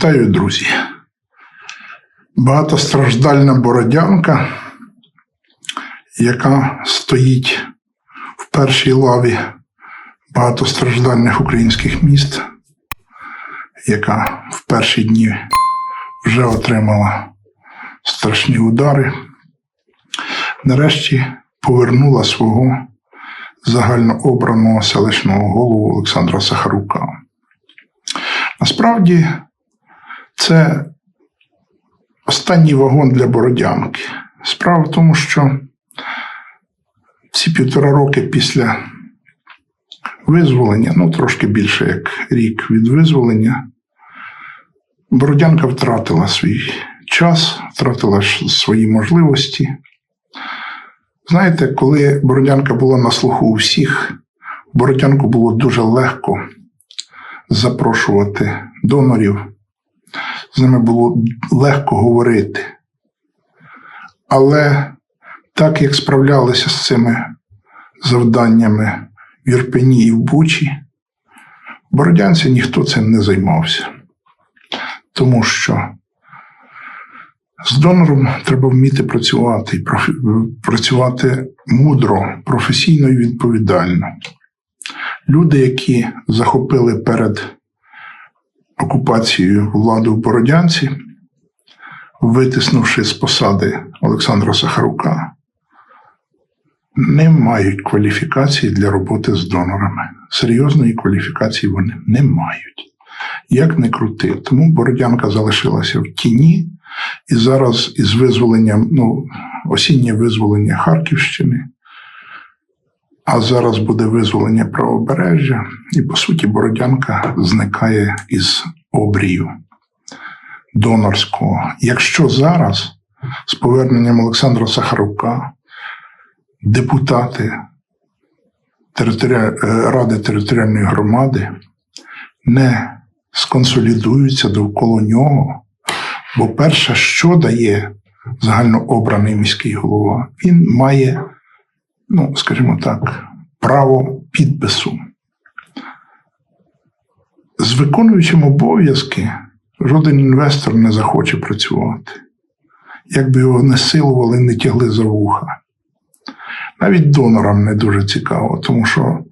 Вітаю, друзі. Багатостраждальна бородянка, яка стоїть в першій лаві багатостраждальних українських міст, яка в перші дні вже отримала страшні удари, нарешті повернула свого загальнообраного селищного голову Олександра Сахарука. Насправді це останній вагон для Бородянки. Справа в тому, що ці півтора роки після визволення, ну трошки більше як рік від визволення, Бородянка втратила свій час, втратила свої можливості. Знаєте, коли Бородянка була на слуху у всіх, Бородянку було дуже легко запрошувати донорів, з ними було легко говорити. Але так як справлялися з цими завданнями в Ірпені і в Бучі, Бородянці ніхто цим не займався. Тому що з донором треба вміти працювати і працювати мудро, професійно і відповідально. Люди, які захопили перед окупацією владу в Бородянці, витиснувши з посади Олександра Сахарука, не мають кваліфікації для роботи з донорами. Серйозної кваліфікації вони не мають. Як не крути. Тому Бородянка залишилася в тіні, і зараз із визволенням, ну, осіннє визволення Харківщини, а зараз буде визволення правобережжя, і по суті Бородянка зникає із обрію донорського. Якщо зараз з поверненням Олександра Сахарука депутати е, Ради територіальної громади не сконсолідуються довкола нього, бо перше, що дає загальнообраний міський голова, він має ну, скажімо так, право підпису. З виконуючим обов'язки жоден інвестор не захоче працювати, як би його не силували, не тягли за вуха. Навіть донорам не дуже цікаво, тому що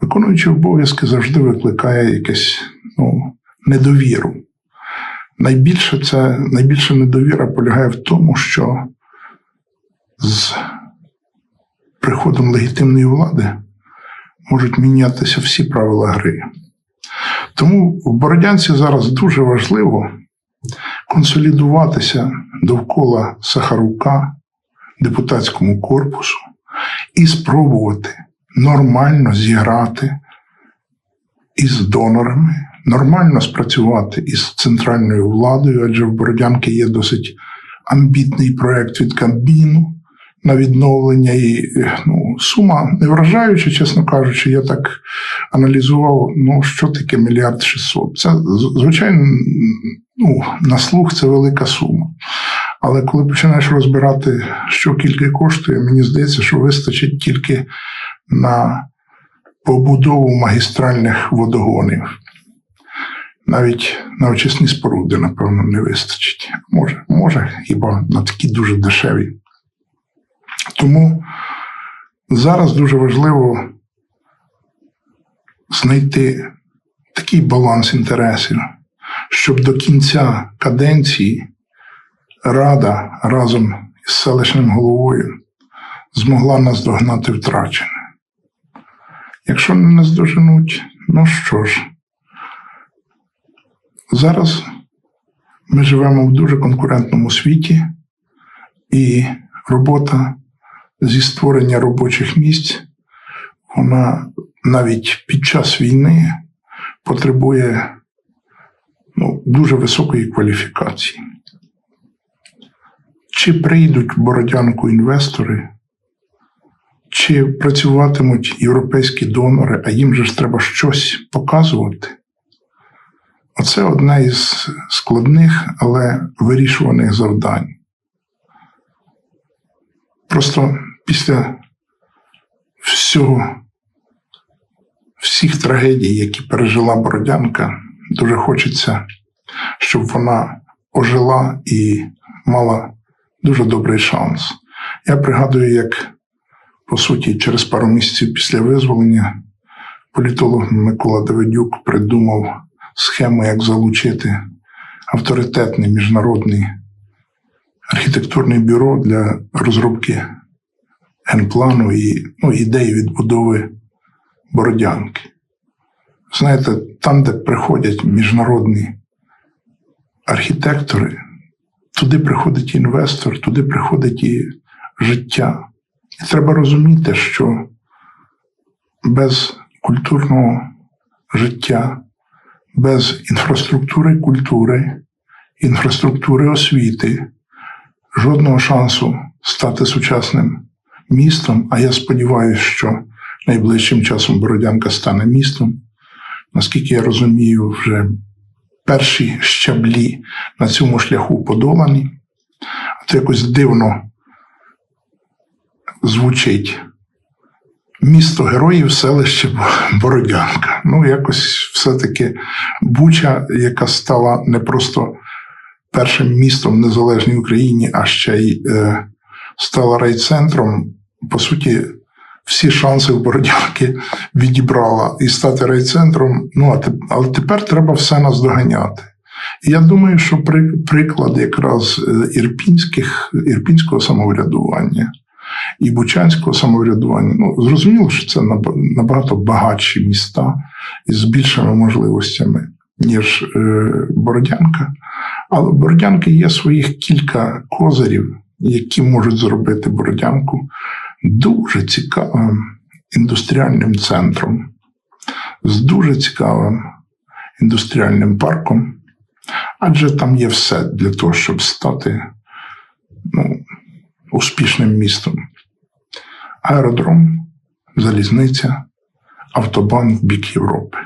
виконуючий обов'язки завжди викликає якесь ну, недовіру. Найбільше це найбільша недовіра полягає в тому, що з приходом легітимної влади можуть мінятися всі правила гри. Тому в Бородянці зараз дуже важливо консолідуватися довкола Сахарука, депутатському корпусу і спробувати нормально зіграти із донорами, нормально спрацювати із центральною владою, адже в Бородянки є досить амбітний проект від Кабміну на відновлення і ну, сума не вражаюча, чесно кажучи, я так аналізував, ну що таке мільярд шістсот. Це звичайно, ну, на слух це велика сума. Але коли починаєш розбирати, що кілька коштує, мені здається, що вистачить тільки на побудову магістральних водогонів. Навіть на очисні споруди, напевно, не вистачить. Може, може, хіба на такі дуже дешеві. Тому зараз дуже важливо знайти такий баланс інтересів, щоб до кінця каденції Рада разом із селищним головою змогла наздогнати втрачене. Якщо не наздоженуть, ну що ж, зараз ми живемо в дуже конкурентному світі, і робота зі створення робочих місць, вона навіть під час війни потребує ну, дуже високої кваліфікації. Чи прийдуть в Бородянку інвестори, чи працюватимуть європейські донори, а їм же ж треба щось показувати. Оце одне із складних, але вирішуваних завдань. Просто після всього, всіх трагедій, які пережила Бородянка, дуже хочеться щоб вона ожила і мала дуже добрий шанс. Я пригадую, як по суті, через пару місяців після визволення політолог Микола Давидюк придумав схему, як залучити авторитетне міжнародне архітектурне бюро для розробки генплану і ну, ідеї відбудови Бородянки. Знаєте, там, де приходять міжнародні архітектори, туди приходить інвестор, туди приходить і життя. І треба розуміти, що без культурного життя, без інфраструктури культури, інфраструктури освіти, жодного шансу стати сучасним містом. А я сподіваюся, що найближчим часом Бородянка стане містом. Наскільки я розумію, вже перші щаблі на цьому шляху подолані, то якось дивно звучить. Місто героїв, селище Бородянка. Ну, якось все-таки Буча, яка стала не просто першим містом в незалежній Україні, а ще й е, стала райцентром. По суті, всі шанси в Бородянки відібрала і стати райцентром. Ну, а тепер треба все наздоганяти. І я думаю, що при, приклад якраз е, ірпінських, ірпінського самоврядування і Бучанського самоврядування. Ну, зрозуміло, що це набагато багатші міста із більшими можливостями, ніж е, Бородянка. Але в Бородянки є своїх кілька козирів, які можуть зробити Бородянку дуже цікавим індустріальним центром, з дуже цікавим індустріальним парком. Адже там є все для того, щоб стати ну, успішним містом. Аеродром, залізниця, автобан в бік Європи.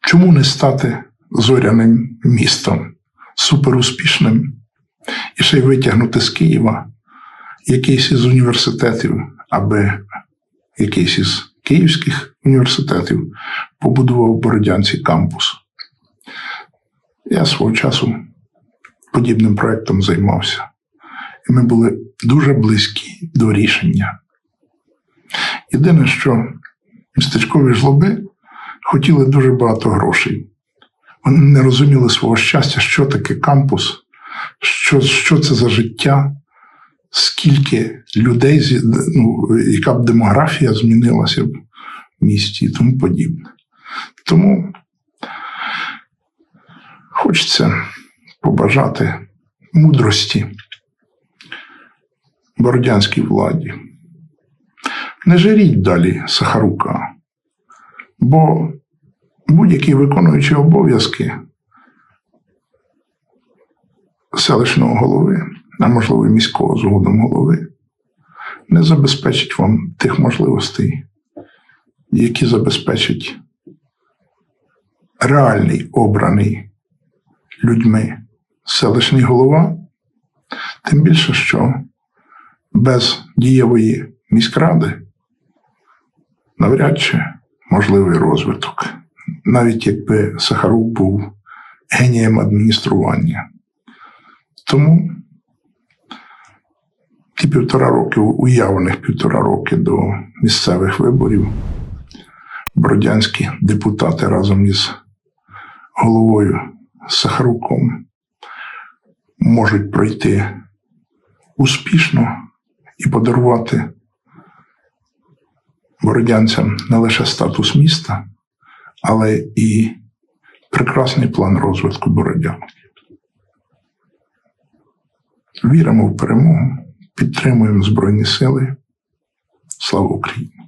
Чому не стати зоряним містом, суперуспішним і ще й витягнути з Києва якийсь із університетів, аби якийсь із київських університетів побудував в Бородянці кампус? Я свого часу подібним проєктом займався. І ми були дуже близькі до рішення. Єдине, що містечкові жлоби хотіли дуже багато грошей. Вони не розуміли свого щастя, що таке кампус, що що це за життя, скільки людей, ну, яка б демографія змінилася в місті і тому подібне. Тому хочеться побажати мудрості бородянській владі. Не жаріть далі Сахарука, бо будь-який виконуючий обов'язки селищного голови, а можливо міського згодом голови, не забезпечить вам тих можливостей, які забезпечить реальний обраний людьми селищний голова, тим більше, що без дієвої міськради навряд чи можливий розвиток, навіть якби Сахарук був генієм адміністрування. Тому ті півтора роки, уявлених півтора роки до місцевих виборів, бродянські депутати разом із головою Сахаруком можуть пройти успішно і подарувати бородянцям не лише статус міста, але і прекрасний план розвитку Бородянки. Віримо в перемогу, підтримуємо Збройні Сили. Слава Україні!